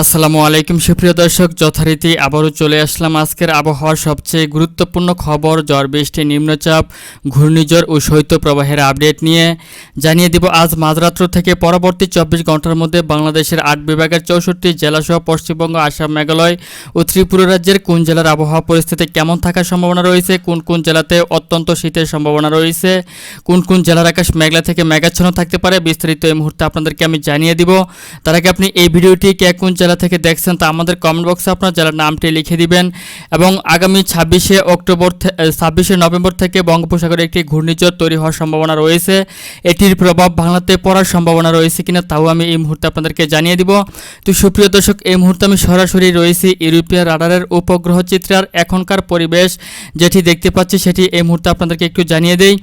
আসসালামু আলাইকুম, সুপ্রিয় দর্শক, যথারীতি আবারও চলে আসলাম আজকের আবহাওয়ার সবচেয়ে গুরুত্বপূর্ণ খবর, ঝড় বৃষ্টি, নিম্নচাপ, ঘূর্ণিঝড় ও শৈত্যপ্রবাহের আপডেট নিয়ে। জানিয়ে দিব আজ মাঝরাত্র থেকে পরবর্তী চব্বিশ ঘণ্টার মধ্যে বাংলাদেশের আট বিভাগের চৌষট্টি জেলাসহ পশ্চিমবঙ্গ, আসাম, মেঘালয় ও ত্রিপুরা রাজ্যের কোন জেলার আবহাওয়া পরিস্থিতি কেমন থাকার সম্ভাবনা রয়েছে, কোন কোন জেলাতে অত্যন্ত শীতের সম্ভাবনা রয়েছে, কোন কোন জেলার আকাশ মেঘলা থেকে মেঘাচ্ছন্ন থাকতে পারে, বিস্তারিত এই মুহূর্তে আপনাদেরকে আমি জানিয়ে দিব। তার আগে আপনি এই ভিডিওটি কে কোন জেলা থেকে দেখছেন, তা আমাদের কমেন্ট বক্সে আপনার জেলার নামটি লিখে দিবেন এবং আগামী ছাব্বিশে অক্টোবর ছাব্বিশে নভেম্বর থেকে বঙ্গোপসাগরে একটি ঘূর্ণিঝড় তৈরি হওয়ার সম্ভাবনা রয়েছে। এটির প্রভাব বাংলাতে পড়ার সম্ভাবনা রয়েছে কিনা তাও আমি এই মুহূর্তে আপনাদেরকে জানিয়ে দিব। তো সুপ্রিয় দর্শক, এই মুহূর্তে আমি সরাসরি রয়েছি ইউরোপীয় রাডারের উপগ্রহ চিত্রার এখনকার পরিবেশ, যেটি দেখতে পাচ্ছি সেটি এই মুহূর্তে আপনাদেরকে একটু জানিয়ে দেই।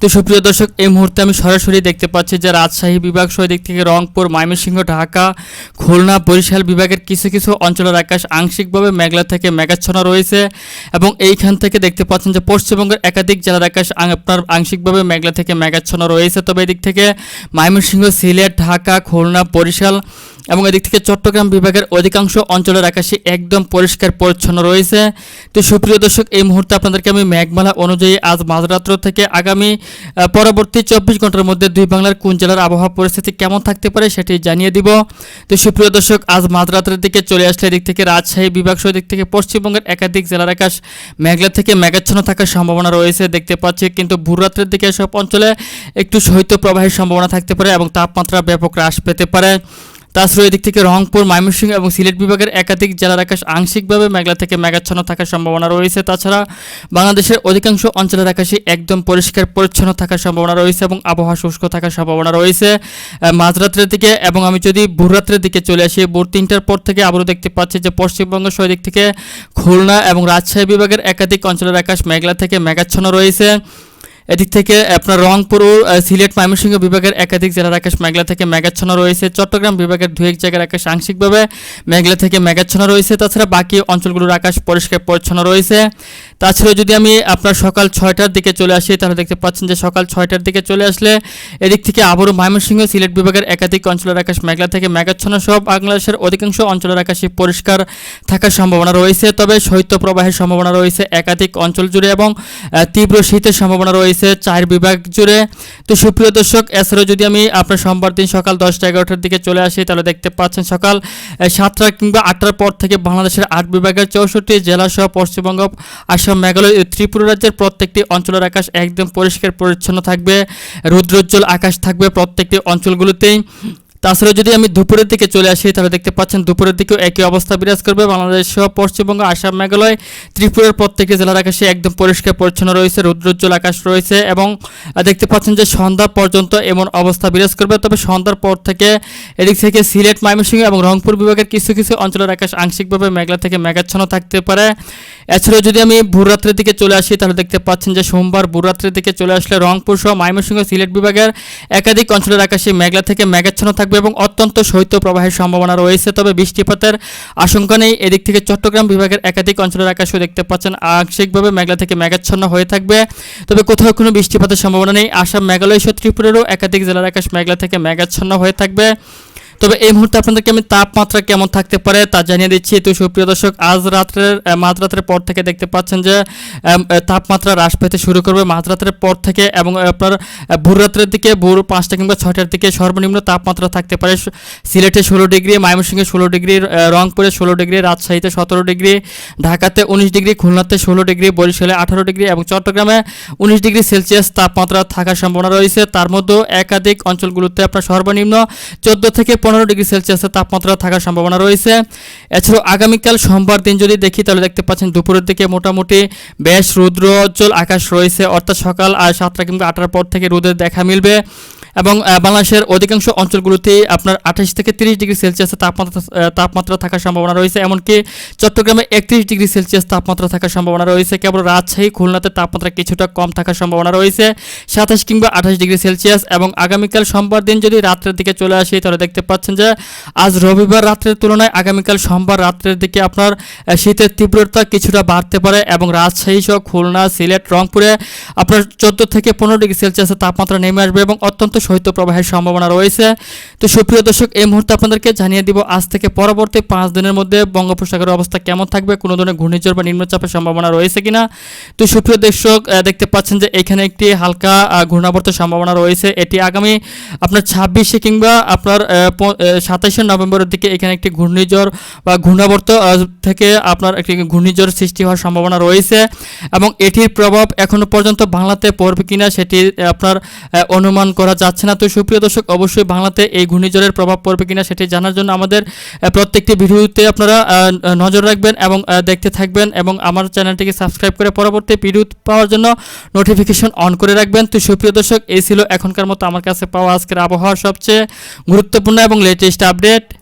তো সুপ্রিয় দর্শক, এই মুহূর্তে আমি সরাসরি দেখতে পাচ্ছি যে রাজশাহী বিভাগ সহ দিক থেকে রংপুর, ময়মনসিংহ, ঢাকা, খুলনা, বরিশাল বিভাগের কিছু কিছু অঞ্চলের আকাশ আংশিকভাবে মেঘলা থেকে মেঘাচ্ছন্ন রয়েছে এবং এইখান থেকে দেখতে পাচ্ছেন যে পশ্চিমবঙ্গের একাধিক জেলার আকাশ আপনার আংশিকভাবে মেঘলা থেকে মেঘাচ্ছন্ন রয়েছে। তবে এদিক থেকে ময়মনসিংহ, সিলেট, ঢাকা, খুলনা, বরিশাল এবং এদিক থেকে চট্টগ্রাম বিভাগের অধিকাংশ অঞ্চলের আকাশে একদম পরিষ্কার পরিচ্ছন্ন রয়েছে। তো সুপ্রিয় দর্শক, এই মুহূর্তে আপনাদেরকে আমি মেঘমালা অনুযায়ী আজ মাঝরাত্র থেকে আগামী পরবর্তী চব্বিশ ঘণ্টার মধ্যে দুই বাংলার কোন জেলার আবহাওয়া পরিস্থিতি কেমন থাকতে পারে সেটি জানিয়ে দিব। তো সুপ্রিয় দর্শক, আজ মাঝরাতের দিকে চলে আসলে এদিক থেকে রাজশাহী বিভাগ সহ দিক থেকে পশ্চিমবঙ্গের একাধিক জেলার আকাশ মেঘলা থেকে মেঘাচ্ছন্ন থাকার সম্ভাবনা রয়েছে দেখতে পাচ্ছি। কিন্তু ভূরাত্রের দিকে সব অঞ্চলে একটু শৈত্য প্রবাহের সম্ভাবনা থাকতে পারে এবং তাপমাত্রা ব্যাপক হ্রাস পেতে পারে। তাছাড়া এদিক থেকে রংপুর, ময়মনসিংহ এবং সিলেট বিভাগের একাধিক জেলার আকাশ আংশিকভাবে মেঘলা থেকে মেঘাচ্ছন্ন থাকার সম্ভাবনা রয়েছে। তাছাড়া বাংলাদেশের অধিকাংশ অঞ্চলের আকাশে একদম পরিষ্কার, পরিচ্ছন্ন থাকার সম্ভাবনা রয়েছে এবং আবহাওয়া শুষ্ক থাকার সম্ভাবনা রয়েছে। মাঝরাত্রের দিকে এবং আমি যদি ভোররাত্রের দিকে চলে আসি, ভোর তিনটার পর থেকে আবারও দেখতে পাচ্ছি যে পশ্চিমবঙ্গ সহ দিক থেকে খুলনা এবং রাজশাহী বিভাগের একাধিক অঞ্চলের আকাশ মেঘলা থেকে মেঘাচ্ছন্ন রয়েছে। এদিক থেকে, আপনার রংপুর ও সিলেট, ময়মনসিংহ বিভাগের একাধিক জেলার আকাশ মেঘলা থেকে মেঘাচ্ছন্ন রয়েছে। চট্টগ্রাম বিভাগের দু এক জায়গার আকাশ আংশিকভাবে মেঘলা থেকে মেঘাচ্ছন্ন রয়েছে। তাছাড়া বাকি অঞ্চলগুলোর আকাশ পরিষ্কার পরিচ্ছন্ন রয়েছে। তাছাড়া যদি আমি আপনার সকাল ছয়টার দিকে চলে আসি, তাহলে দেখতে পাচ্ছেন যে সকাল ছয়টার দিকে চলে আসলে এদিক থেকে আবারও ময়মনসিংহ, সিলেট বিভাগের একাধিক অঞ্চলের আকাশ মেঘলা থেকে। মেঘাচ্ছন্ন সব বাংলাদেশের অধিকাংশ অঞ্চলের আকাশে পরিষ্কার থাকার সম্ভাবনা রয়েছে। তবে শৈত্য প্রবাহের সম্ভাবনা রয়েছে একাধিক অঞ্চল জুড়ে এবং তীব্র শীতের সম্ভাবনা রয়েছে চার বিভাগ জুড়ে। তো সুপ্রিয় দর্শক, এছাড়াও যদি আমি আপনার সোমবার দিন সকাল দশটা এগারোটার দিকে চলে আসি, তাহলে দেখতে পাচ্ছেন সকাল সাতটা কিংবা আটটার পর থেকে বাংলাদেশের আট বিভাগের চৌষট্টি জেলা সহ পশ্চিমবঙ্গ আসাম মেঘালয় ও ত্রিপুরা রাজ্যের প্রত্যেকটি অঞ্চলের আকাশ একদম পরিষ্কার, পরিচ্ছন্ন থাকবে। রৌদ্রোজ্জ্বল আকাশ থাকবে প্রত্যেকটি অঞ্চলগুলোতেই। তাছাড়া যদি আমি দুপুরের দিকে চলে আসি, তাহলে দেখতে পাচ্ছেন দুপুরের দিকেও একই অবস্থা বিরাজ করবে। বাংলাদেশ সহ পশ্চিমবঙ্গ, আসাম, মেঘালয়, ত্রিপুরার প্রত্যেকটি জেলার আকাশে একদম পরিষ্কার পরিচ্ছন্ন রয়েছে, রৌদ্রোজ্জ্বল আকাশ রয়েছে এবং দেখতে পাচ্ছেন যে সন্ধ্যা পর্যন্ত এমন অবস্থা বিরাজ করবে। তবে সন্ধ্যার পর থেকে এদিক থেকে সিলেট, ময়মনসিংহ এবং রংপুর বিভাগের কিছু কিছু অঞ্চলের আকাশ আংশিকভাবে মেঘলা থেকে মেঘাচ্ছন্ন থাকতে পারে। এছাড়াও যদি আমি ভোররাত্রের দিকে চলে আসি, তাহলে দেখতে পাচ্ছেন যে সোমবার ভোররাত্রের দিকে চলে আসলে রংপুর সহ ময়মনসিংহ, সিলেট বিভাগের একাধিক অঞ্চলের আকাশে মেঘলা থেকে মেঘাচ্ছন্ন থাকবে। এবং অত্যন্ত শৈত্য প্রবাহের সম্ভাবনা রয়েছে। তবে বৃষ্টিপাতের আশঙ্কা নেই। এদিক থেকে চট্টগ্রাম বিভাগের একাধিক অঞ্চলের আকাশও দেখতে পাচ্ছেন আংশিকভাবে মেঘলা থেকে মেঘাচ্ছন্ন হয়ে থাকবে। তবে কোথাও কোনো বৃষ্টিপাতের সম্ভাবনা নেই। আসাম, মেঘালয় সহ একাধিক জেলার আকাশ মেঘলা থেকে মেঘাচ্ছন্ন হয়ে থাকবে। তবে এই মুহূর্তে আপনাদেরকে আমি তাপমাত্রা কেমন থাকতে পারে তা জানিয়ে দিচ্ছি। তো সুপ্রিয় দর্শক, আজ রাত্রের মাঝরাতের পর থেকে দেখতে পাচ্ছেন যে তাপমাত্রা হ্রাস পেতে শুরু করবে মাঝরাতের পর থেকে এবং আপনার ভোর রাত্রের দিকে, ভোর পাঁচটা কিংবা ছয়টার দিকে সর্বনিম্ন তাপমাত্রা থাকতে পারে। সিলেটে ষোলো ডিগ্রি, ময়মনসিংহে ষোলো ডিগ্রি রংপুরে ষোলো ডিগ্রি, রাজশাহীতে সতেরো ডিগ্রি, ঢাকাতে উনিশ ডিগ্রি, খুলনাতে ষোলো ডিগ্রি, বরিশালে আঠারো ডিগ্রি এবং চট্টগ্রামে উনিশ ডিগ্রি সেলসিয়াস তাপমাত্রা থাকার সম্ভাবনা রয়েছে। তার মধ্যে একাধিক অঞ্চলগুলোতে আপনার সর্বনিম্ন চোদ্দ থেকে পনেরো ডিগ্রি সেলসিয়াসের তাপমাত্রা থাকার সম্ভাবনা রয়েছে। এছাড়াও আগামীকাল সোমবার দিন যদি দেখি, তাহলে দেখতে পাচ্ছেন দুপুরের দিকে মোটামুটি বেশ রৌদ্রোজ্জ্বল আকাশ রয়েছে। অর্থাৎ সকাল আর সাতটা কিংবা আটটার পর থেকে রোদের দেখা মিলবে। এবং বাংলাদেশের অধিকাংশ অঞ্চলগুলোতেই আপনার আঠাশ থেকে তিরিশ ডিগ্রি সেলসিয়াসের তাপমাত্রা তাপমাত্রা থাকার সম্ভাবনা রয়েছে। এমনকি চট্টগ্রামে একত্রিশ ডিগ্রি সেলসিয়াস তাপমাত্রা থাকার সম্ভাবনা রয়েছে। কেবল রাজশাহী, খুলনাতে তাপমাত্রা কিছুটা কম থাকার সম্ভাবনা রয়েছে। সাতাশ কিংবা আঠাশ ডিগ্রি সেলসিয়াস এবং আগামীকাল সোমবার দিন যদি রাত্রের দিকে চলে আসি, তাহলে দেখতে পাচ্ছেন যে আজ রবিবার রাত্রের তুলনায় আগামীকাল সোমবার রাত্রের দিকে আপনার শীতের তীব্রতা কিছুটা বাড়তে পারে এবং রাজশাহী সহ খুলনা, সিলেট, রংপুরে আপনার চোদ্দ থেকে পনেরো ডিগ্রি সেলসিয়াসের তাপমাত্রা নেমে আসবে এবং অত্যন্ত শৈত্যপ্রবাহের সম্ভাবনা রয়েছে। তো সুপ্রিয় দর্শক, এই মুহূর্তে আপনাদেরকে জানিয়ে দিব, আজ থেকে পরবর্তী পাঁচ দিনের মধ্যে বঙ্গোপসাগরের অবস্থা কেমন থাকবে, কোনো ধরনের ঘূর্ণিঝড় বা নিম্নচাপের সম্ভাবনা রয়েছে কিনা? তো সুপ্রিয় দর্শক দেখতে পাচ্ছেন যে এখানে একটি হালকা ঘূর্ণাবর্তের সম্ভাবনা রয়েছে। এটি আগামী আপনার ছাব্বিশে কিংবা আপনার সাতাশে নভেম্বরের দিকে এখানে একটি ঘূর্ণিঝড় বা ঘূর্ণাবর্ত থেকে আপনার একটি ঘূর্ণিঝড় সৃষ্টি হওয়ার সম্ভাবনা রয়েছে এবং এটির প্রভাব এখনও পর্যন্ত বাংলাতে পড়বে কিনা সেটি আপনার অনুমান করা যাচ্ছে না। তো সুপ্রিয় দর্শক, অবশ্যই বাংলাতে এই ঘূর্ণিঝড়ের প্রভাব পড়বে কিনা সেটি জানার জন্য আমাদের প্রত্যেকটি ভিডিওতে আপনারা নজর রাখবেন এবং দেখতে থাকবেন এবং আমার চ্যানেলটিকে সাবস্ক্রাইব করে পরবর্তী ভিডিও পাওয়ার জন্য নোটিফিকেশন অন করে রাখবেন। তো সুপ্রিয় দর্শক, এই ছিল এখনকার মতো আমার কাছে পাওয়া আজকের আবহাওয়ার সবচেয়ে গুরুত্বপূর্ণ এবং লেটেস্ট আপডেট